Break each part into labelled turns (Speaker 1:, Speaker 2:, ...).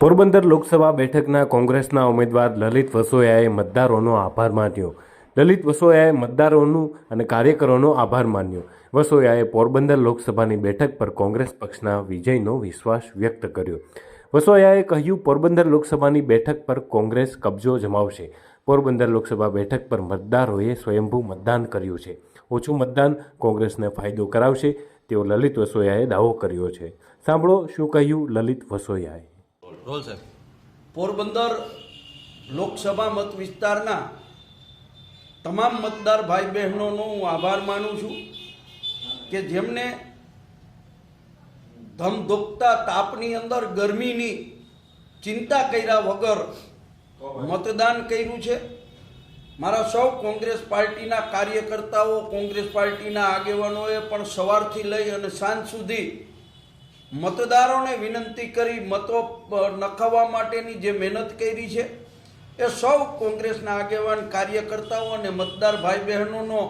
Speaker 1: પોરબંદર લોકસભા બેઠકના કોંગ્રેસના ઉમેદવાર લલિત વસોયાએ મતદારોનો આભાર માન્યો. લલિત વસોયાએ મતદારોનું અને કાર્યકરોનો આભાર માન્યો. વસોયાએ પોરબંદર લોકસભાની બેઠક પર કોંગ્રેસ પક્ષના વિજયનો વિશ્વાસ વ્યક્ત કર્યો. વસોયાએ કહ્યું, પોરબંદર લોકસભાની બેઠક પર કોંગ્રેસ કબજો જમાવશે. પોરબંદર લોકસભા બેઠક પર મતદારોએ સ્વયંભૂ મતદાન કર્યું છે. ઓછું મતદાન કોંગ્રેસને ફાયદો કરાવશે, તેવો લલિત વસોયાએ દાવો કર્યો છે. સાંભળો શું કહ્યું લલિત વસોયાએ.
Speaker 2: રોલ સાહેબ,
Speaker 3: પોરબંદર લોકસભા મત વિસ્તારના તમામ મતદાર ભાઈ બહેનોનો હું આભાર માનું છું કે જેમને ધમધોકતા તાપની અંદર ગરમીની ચિંતા કર્યા વગર મતદાન કર્યું છે? મારા સૌ કોંગ્રેસ પાર્ટીના કાર્યકર્તાઓ, કોંગ્રેસ પાર્ટીના આગેવાનોએ પણ સવારથી લઈ અને સાંજ સુધી મતદારોને વિનંતી કરી મતો નખાવવા માટેની જે મહેનત કરી છે, એ સૌ કોંગ્રેસના આગેવાન કાર્યકર્તાઓ અને મતદાર ભાઈ બહેનોનો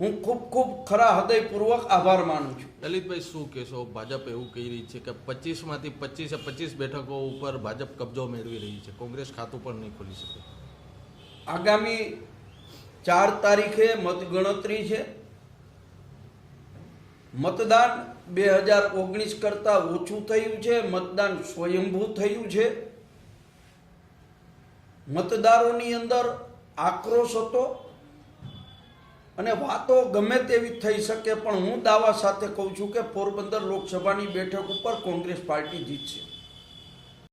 Speaker 3: હું ખૂબ ખૂબ ખરા હૃદયપૂર્વક આભાર માનું છું.
Speaker 2: દલિતભાઈ શું કહેશો? ભાજપ એવું કહી રહી છે કે પચીસમાંથી પચીસે પચીસ બેઠકો ઉપર ભાજપ કબજો મેળવી રહી છે. કોંગ્રેસ ખાતું પણ નહીં ખોલી શકે.
Speaker 3: આગામી ચાર તારીખે મતગણતરી છે. મતદાન બે હજાર ઓગણીસ કરતાં ઓછું થયું છે. મતદાન સ્વયંભૂ થયું છે. મતદારોની અંદર આક્રોશ હતો. અને વાતો ગમે તેવી થઈ શકે, પણ હું દાવા સાથે કહું છું કે પોરબંદર લોકસભાની બેઠક ઉપર કોંગ્રેસ પાર્ટી જીતશે.